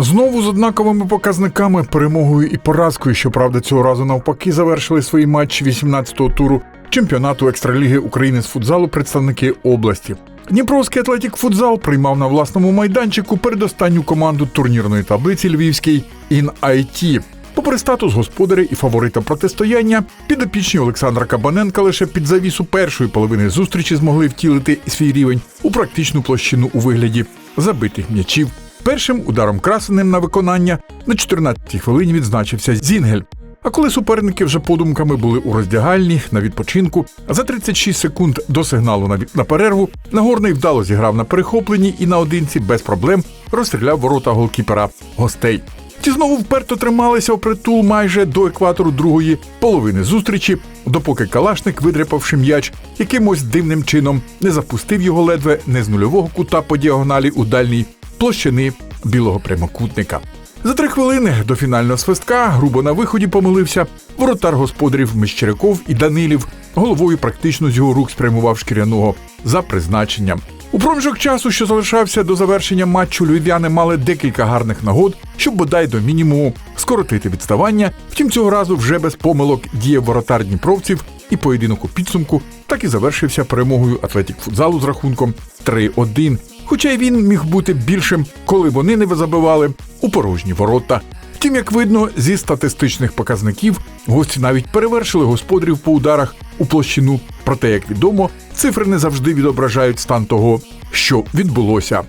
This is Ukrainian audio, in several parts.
Знову з однаковими показниками, перемогою і поразкою. Щоправда, цього разу навпаки завершили свої матчі 18-го туру чемпіонату екстраліги України з футзалу представники області. Дніпровський атлетік футзал приймав на власному майданчику передостанню команду турнірної таблиці львівський «Ін-Айті». Попри статус господаря і фаворита протистояння, підопічні Олександра Кабаненка лише під завісу першої половини зустрічі змогли втілити свій рівень у практичну площину у вигляді забитих м'ячів. Першим ударом красеним на виконання на 14-й хвилині відзначився Зінгель. А коли суперники вже подумками були у роздягальні на відпочинку, а за 36 секунд до сигналу на, на перерву Нагорний вдало зіграв на перехопленні і наодинці без проблем розстріляв ворота голкіпера гостей. Ті знову вперто трималися впритул майже до екватору другої половини зустрічі, допоки Калашник, видряпавши м'яч, якимось дивним чином не запустив його ледве не з нульового кута по діагоналі у дальній площини білого прямокутника. За три хвилини до фінального свистка грубо на виході помилився воротар господарів Мещеряков і Данилів. Головою практично з його рук спрямував шкіряного за призначенням. У проміжок часу, що залишався до завершення матчу, львів'яни мали декілька гарних нагод, щоб бодай до мінімуму скоротити відставання. Втім, цього разу вже без помилок діяв воротар дніпровців, і поєдинок у підсумку так і завершився перемогою Атлетік футзалу з рахунком 3-1. Хоча й він міг бути більшим, коли вони не забивали у порожні ворота. Втім, як видно, зі статистичних показників гості навіть перевершили господарів по ударах у площину. Проте, як відомо, цифри не завжди відображають стан того, що відбулося.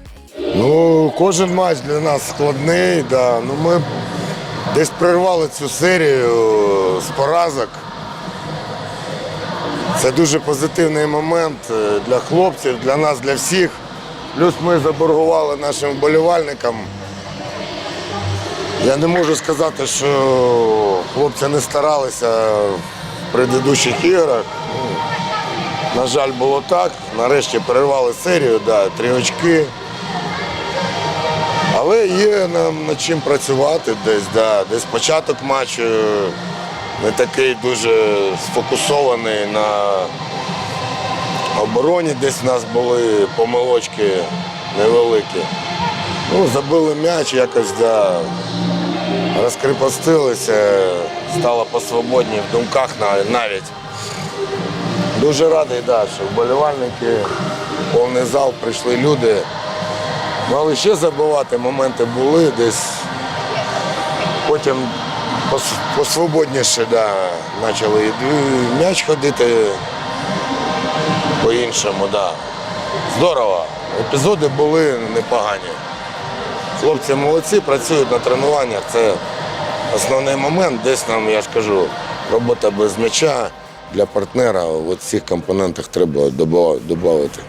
Ну, кожен матч для нас складний. Да. Ну, ми десь прервали цю серію з поразок. Це дуже позитивний момент е, для хлопців, для нас, для всіх. Плюс ми заборгували нашим вболівальникам. Я не можу сказати, що хлопці не старалися в предыдущих іграх. Ну, на жаль, було так. Нарешті перервали серію, да, три очки. Але є нам над чим працювати десь, да. десь початок матчу не такий дуже сфокусований на обороні, десь в нас були помилочки невеликі. Ну, забили м'яч, якось да, розкріпостилися, стало посвободні в думках навіть. Дуже радий, да, що вболівальники, повний зал, прийшли люди. Мали ще забивати, моменти були десь. Потім пос- посвободніше да, почали і м'яч ходити по-іншому. Да. Здорово. Епізоди були непогані. Хлопці молодці, працюють на тренуваннях. Це основний момент. Десь нам, я ж кажу, робота без м'яча для партнера в цих компонентах треба додати.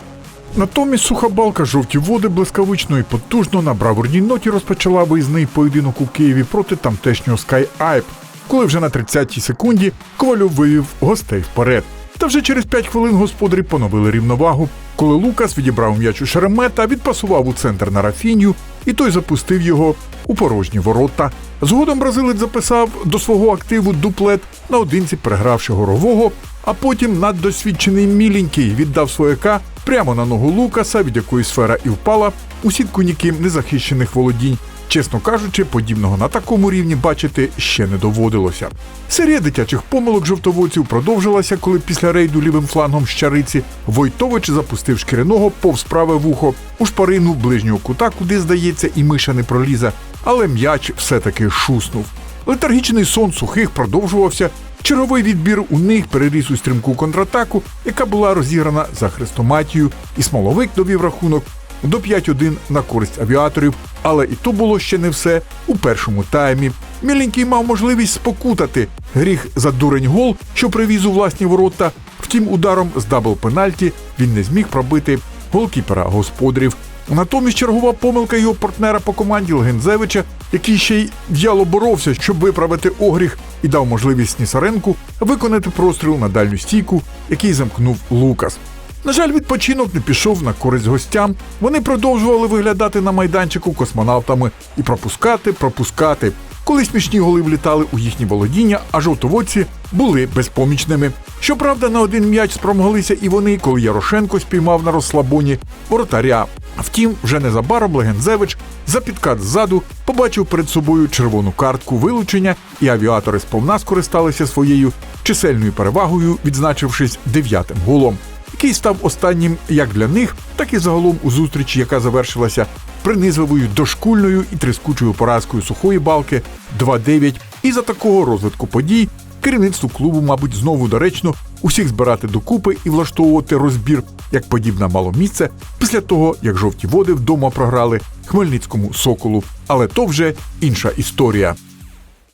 Натомість суха балка жовті води блискавично і потужно на бравурній ноті розпочала виїзний поєдинок у Києві проти тамтешнього Sky Айп, коли вже на 30-й секунді Ковальов вивів гостей вперед. Та вже через 5 хвилин господарі поновили рівновагу, коли Лукас відібрав м'яч у Шеремета, відпасував у центр на Рафіню, і той запустив його у порожні ворота. Згодом бразилець записав до свого активу дуплет наодинці перегравши горового, а потім наддосвідчений міленький віддав свояка прямо на ногу Лукаса, від якої сфера і впала у сітку ніким незахищених володінь. Чесно кажучи, подібного на такому рівні бачити ще не доводилося. Серія дитячих помилок жовтоводців продовжилася, коли після рейду лівим флангом щариці Войтович запустив шкіряного повз праве вухо у шпарину ближнього кута, куди, здається, і миша не пролізе, але м'яч все-таки шуснув. Летаргічний сон сухих продовжувався. Черговий відбір у них переріс у стрімку контратаку, яка була розіграна за хрестоматію, і смоловик довів рахунок до 5-1 на користь авіаторів. Але і то було ще не все у першому таймі. Міленький мав можливість спокутати гріх за дурень гол, що привіз у власні ворота. Втім, ударом з дабл пенальті він не зміг пробити голкіпера господарів. Натомість чергова помилка його партнера по команді Легензевича, який ще й в'яло боровся, щоб виправити огріх, і дав можливість Снісаренку виконати простріл на дальню стійку, який замкнув Лукас. На жаль, відпочинок не пішов на користь гостям. Вони продовжували виглядати на майданчику космонавтами і пропускати, пропускати. Коли смішні голи влітали у їхні володіння, а жовтоводці були безпомічними. Щоправда, на один м'яч спромоглися і вони, коли Ярошенко спіймав на розслабоні воротаря. Втім, вже незабаром Легензевич за підкат ззаду побачив перед собою червону картку вилучення, і авіатори сповна скористалися своєю чисельною перевагою, відзначившись дев'ятим голом, який став останнім як для них, так і загалом у зустрічі, яка завершилася принизливою дошкульною і трискучою поразкою сухої балки 2-9. І за такого розвитку подій керівництву клубу, мабуть, знову доречно усіх збирати докупи і влаштовувати розбір, як подібне мало місце після того, як жовті води вдома програли Хмельницькому соколу. Але то вже інша історія.